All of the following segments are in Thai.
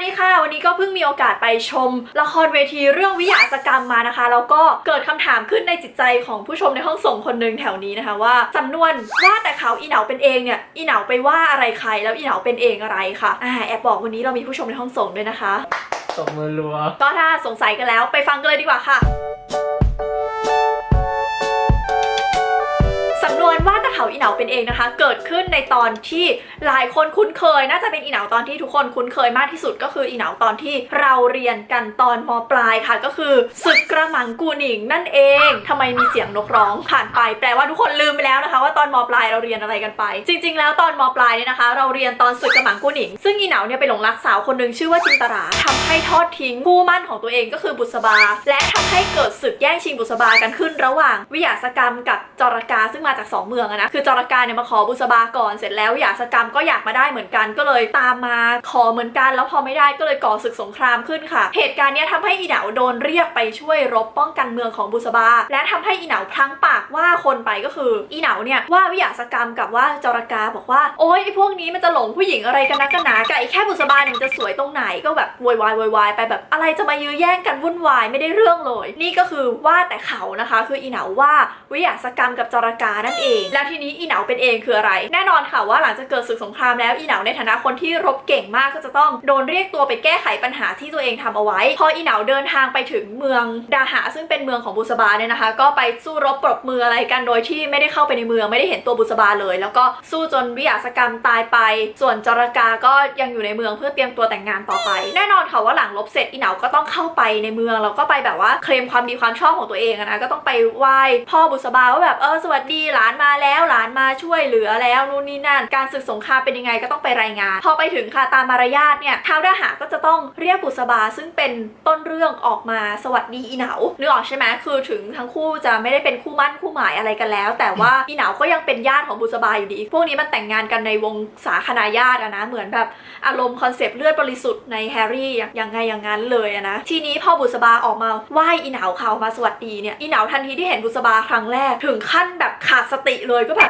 วัสดีค่ะ วันนี้ก็เพิ่งมีโอกาสไปชม ละครเวทีเรื่องวิหารกรรมมานะคะ แล้วก็เกิดคำถามขึ้นในจิตใจของผู้ชมในห้องส่งคนหนึ่งแถวนี้นะคะว่าสำนวนว่าแต่เขาอีเหนาเป็นเองเนี่ยอีเหนาไปว่าอะไรใครแล้วอีเหนาเป็นเองอะไรค่ะอ่าแอบบอกวันนี้เรามีผู้ชมในห้องส่งด้วยนะคะตบมือรัวก็ถ้าสงสัยกันแล้วไปฟังกันเลยดีกว่าค่ะ อีเหนาเป็นเองนะคะ เกิดขึ้นในตอนที่หลายคนคุ้นเคย น่าจะเป็นอีเหนาตอนที่ทุกคนคุ้นเคยมากที่สุดก็คืออีเหนาตอนที่เราเรียนกันตอนมปลายค่ะ ก็คือศึกกระหมังกูหนิงนั่นเองทำไมมีเสียงนกร้องผ่านไปแปลว่าทุกคนลืมไปแล้วนะคะ ว่าตอนมปลายเราเรียนอะไรกันไป จริง ๆ แล้วตอนมปลายเนี่ยนะคะ เราเรียนตอนศึกกระหมังกูหนิง ซึ่งอีเหนาเนี่ยไปหลงรักสาวคนหนึ่งชื่อว่าจินตราทำให้ทอดทิ้งคู่มั่นของตัวเองก็คือบุษบา และทำให้เกิดศึกแย่งชิงบุษบากันขึ้น ระหว่างวิหารกรรมกับจรกาซึ่งมาจากสองเมืองอะนะคือจรกาเนี่ยมาขอบุษบาก่อนเสร็จแล้ววิหารกรรมก็อยากมาได้เหมือนกันก็เลยตามมาขอเหมือนกัน แล้วพอไม่ได้ก็เลยก่อศึกสงครามขึ้นค่ะ เหตุการณ์เนี้ยทำให้อีเหนาโดนเรียกไปช่วยรบป้องกันเมืองของบุษบา และทำให้อีเหนาพลั้งปากว่าคนไปก็คือ อีเหนาเนี่ยว่าวิหารกรรมกับว่าจรกาบอกว่าโอ๊ยไอ้พวกนี้มันจะหลงผู้หญิงอะไรกันนักกันหนาไก่แค่บุษบาเนี่ยมันจะสวยตรงไหนก็แบบโวยวายโวยวายไปแบบอะไรจะมายื้อแย่งกันวุ่นวายไม่ได้เรื่องเลย นี่ก็คือว่าแต่เขานะคะ คืออีเหนาว่าวิหารกรรมกับจรกานั่นเอง แล้วทีนี้อีเหนาเป็นเองคืออะไร แน่นอนค่ะว่าหลังจากเกิดศึกสงครามแล้วอีเหนาในฐานะคนที่รบเก่งมากก็จะต้องโดนเรียกตัวไปแก้ไขปัญหาที่ตัวเองทำเอาไว้ พออีเหนาเดินทางไปถึงเมืองดาหะซึ่งเป็นเมืองของบุษบาเนี่ยนะคะ ก็ไปสู้รบปรบมืออะไรกันโดยที่ไม่ได้เข้าไปในเมืองไม่ได้เห็นตัวบุษบาเลย แล้วก็สู้จนวิหารกรรมตายไป ส่วนจรกาก็ยังอยู่ในเมืองเพื่อเตรียมตัวแต่งงานต่อไป แน่นอนค่ะว่าหลังรบเสร็จอีเหนาก็ต้องเข้าไปในเมืองแล้วก็ไปแบบว่าเคลมความดีความชอบของตัวเองนะก็ต้องไปไหว้พ่อบุษบาว่าแบบเออสวัสดีหลานมาแล้วหลานมาช่วยเหลือแล้วนู่นนี่นั่น การศึกสงครามเป็นยังไงก็ต้องไปรายงาน พอไปถึงค่ะตามมารยาทเนี่ยท้าวดาหาก็จะต้องเรียกบุษบาซึ่งเป็นต้นเรื่องออกมาสวัสดีอีเหนานึกออกใช่ไหมคือถึงทั้งคู่จะไม่ได้เป็นคู่มั่นคู่หมายอะไรกันแล้ว แต่ว่าอีเหนาก็ยังเป็นญาติของบุษบาอยู่ดี พวกนี้มันแต่งงานกันในวงสาคณาญาติอะนะเหมือนแบบอารมณ์คอนเซปต์เลือดบริสุทธิ์ในแฮร์รี่ยังไงอย่างนั้นเลยอะนะทีนี้พอบุษบาออกมาไหว้อีเหนาเขามาสวัสดีเนี่ยอีเหนาทันทีที่เห็นบุษบาครั้งแรก ถึงขั้นแบบขาดสติเลยก็แบบ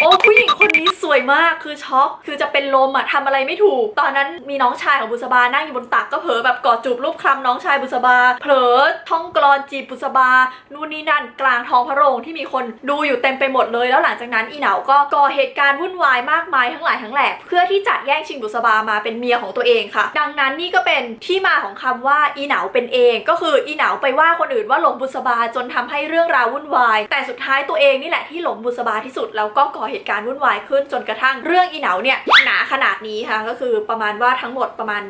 โอ้ผู้หญิงคนนี้สวยมากคือช็อกคือจะเป็นลมอะทำอะไรไม่ถูก ตอนนั้นมีน้องชายของบุษบานั่งอยู่บนตักก็เผลอแบบกอดจูบรูปคลำน้องชายบุษบา เผลอท่องกลอนจีบบุษบา นู่นนี่นั่นกลางท้องพระโรงที่มีคนดูอยู่เต็มไปหมดเลยแล้วหลังจากนั้นอีเหนาก็ก่อเหตุการณ์วุ่นวายมากมายทั้งหลายทั้งแหล่เพื่อที่จะแย่งชิงบุษบามาเป็นเมียของตัวเองค่ะ ดังนั้นนี่ก็เป็นที่มาของคำว่าอีเหนาเป็นเอง ก็คืออีเหนาไปว่าคนอื่นว่าหลงบุษบาจนทำให้เรื่องราววุ่นวาย แต่สุดท้ายตัวเองนี่แหละที่หลงบุษบาที่สุดแล้วก็ก่อเหตุการณ์วุ่นวายขึ้นจนกระทั่งเรื่องอีเหนาเนี่ยหนาขนาดนี้ค่ะก็คือประมาณว่าทั้งหมดประมาณ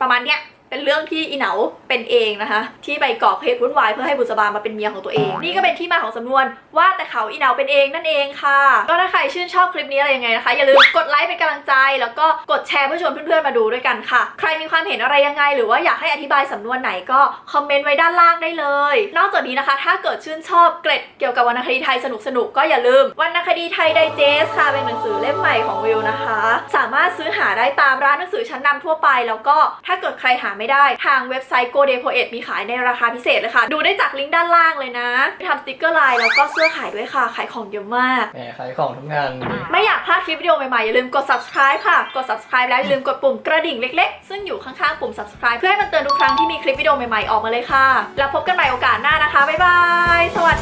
ประมาณเนี้ย เป็นเรื่องที่อีเหนาเป็นเองนะคะ ที่ไปก่อเหตุวุ่นวายเพื่อให้บุษบามาเป็นเมียของตัวเอง นี่ก็เป็นที่มาของสำนวนว่าแต่เขาอีเหนาเป็นเองนั่นเองค่ะ ก็ถ้าใครชื่นชอบคลิปนี้อะไรยังไงนะคะ อย่าลืมกดไลค์เป็นกำลังใจ แล้วก็กดแชร์เพื่อชวนเพื่อนๆมาดูด้วยกันค่ะ ใครมีความเห็นอะไรยังไง หรือว่าอยากให้อธิบายสำนวนไหนก็คอมเมนต์ไว้ด้านล่างได้เลย นอกจากนี้นะคะ ถ้าเกิดชื่นชอบเกร็ดเกี่ยวกับวรรณคดีไทยสนุกๆก็อย่าลืมวรรณคดีไทยไดเจสค่ะเป็นหนังสือเล่มใหม่ของวิวนะคะ สามารถซื้อหาได้ตามร้านหนังสือชั้นนำทั่วไป แล้วก็ถ้าเกิดใครหาไม่ได้ ทางเว็บไซต์ Go Day Poet มีขายในราคาพิเศษเลยค่ะ ดูได้จากลิงก์ด้านล่างเลยนะทำสติกเกอร์ไลน์แล้วก็เสื้อขายด้วยค่ะ ขายของเยอะมาก แหมขายของทุกงานไม่อยากพลาดคลิปวิดีโอใหม่ๆ อย่าลืมกด subscribe ค่ะ กด subscribe แล้วอย่าลืมกดปุ่มกระดิ่งเล็กๆ ซึ่งอยู่ข้างๆปุ่ม subscribe เพื่อให้มันเตือนทุกครั้งที่มีคลิปวิดีโอใหม่ๆออกมาเลยค่ะ แล้วพบกันใหม่โอกาสหน้านะคะบ๊ายบายสวัสดีค่ะ